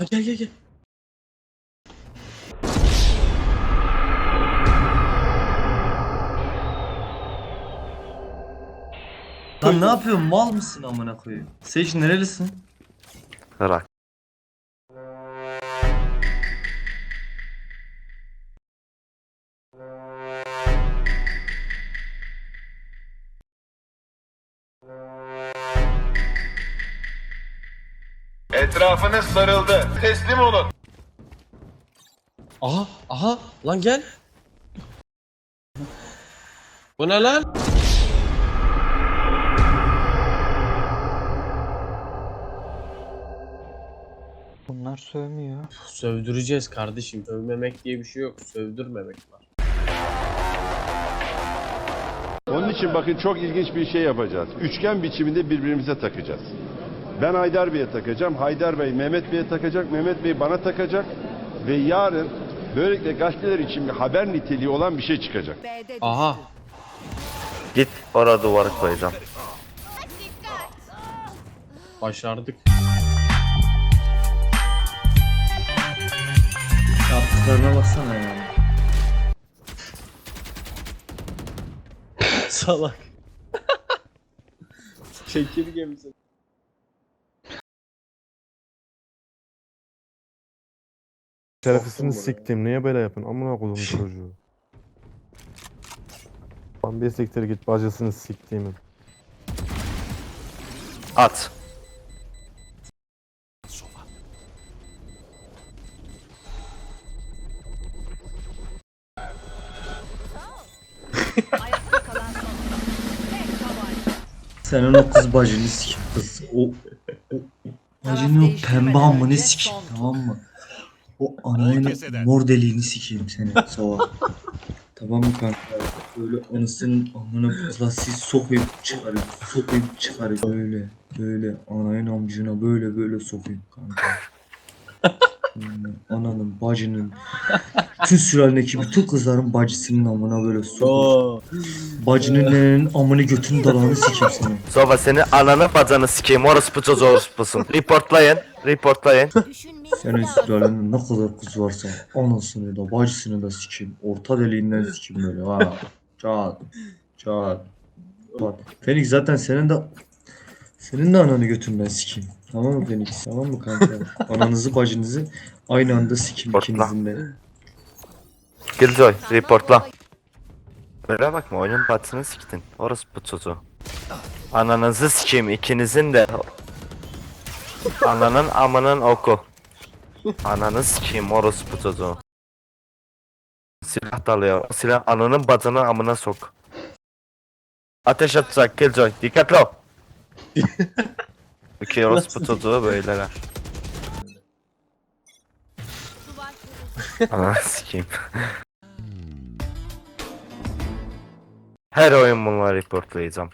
Ha, gel gel gel. Lan ne yapıyorsun? Mal mısın amına koyayım? Sage nerelisin? Irak. Etrafınız sarıldı. Teslim olun. Aha aha lan gel. Bu ne lan? Bunlar sövmüyor. Sövdüreceğiz kardeşim. Sövmemek diye bir şey yok. Sövdürmemek var. Onun için bakın çok ilginç bir şey yapacağız. Üçgen biçiminde birbirimize takacağız. Ben Haydar Bey'e takacağım. Haydar Bey Mehmet Bey'e takacak. Mehmet Bey bana takacak. Ve yarın böylelikle gazeteler için bir haber niteliği olan bir şey çıkacak. Aha. Git oraya duvarı koyacağım. Başardık. Yaptıklarına baksana ya. Salak. Çekirge misin? Şerefisini siktim. Niye böyle yapın? Amına koydum çocuğu. Lan bir siktir git bacısını siktiğimin. At. Senin o kız bacını sikim kız. O, o, o bacını o pembe amını sikim tamam mı? O anayın mor deliğini sikeyim seni sova. tamam mı kanka? Böyle anasının amına klasiği sokuyup çıkarıp sokuyup çıkarıp böyle böyle anayın amcına böyle böyle sokuyup kanka. Ananın bacının bütün sülalendeki bütün kızların bacısının amına böyle sokup Oo. bacının nenenin amını götünü dalağını sikeyim seni. Sova seni ananı bacanı sikeyim. Orospu çocuğu orospusun. Reportlayın. Reportlayın. Senin sülalende ne kadar kız varsa anasını da bacısını da sikeyim. Orta deliğinden sikeyim böyle ha. Çat. Çat. Bak. Fenix zaten senin de senin de ananı götünden sikeyim. Tamam mı Fenix? Tamam mı kanka? Ananızı bacınızı aynı anda sikeyim ikinizin de. Killjoy reportla. Böyle bakma oyunun batısını siktin. Orospu çocuğu. Ananızı sikeyim ikinizin de. Ananın amının oku. Ananı sikeyim orospu çocuğu. Silah dalıyor. O silah ananın bacını amına sok. Ateş atacak Killjoy. Dikkatli ol. İki orospu çocuğu böyleler. Ananı sikeyim. Her oyun bunları reportlayacağım.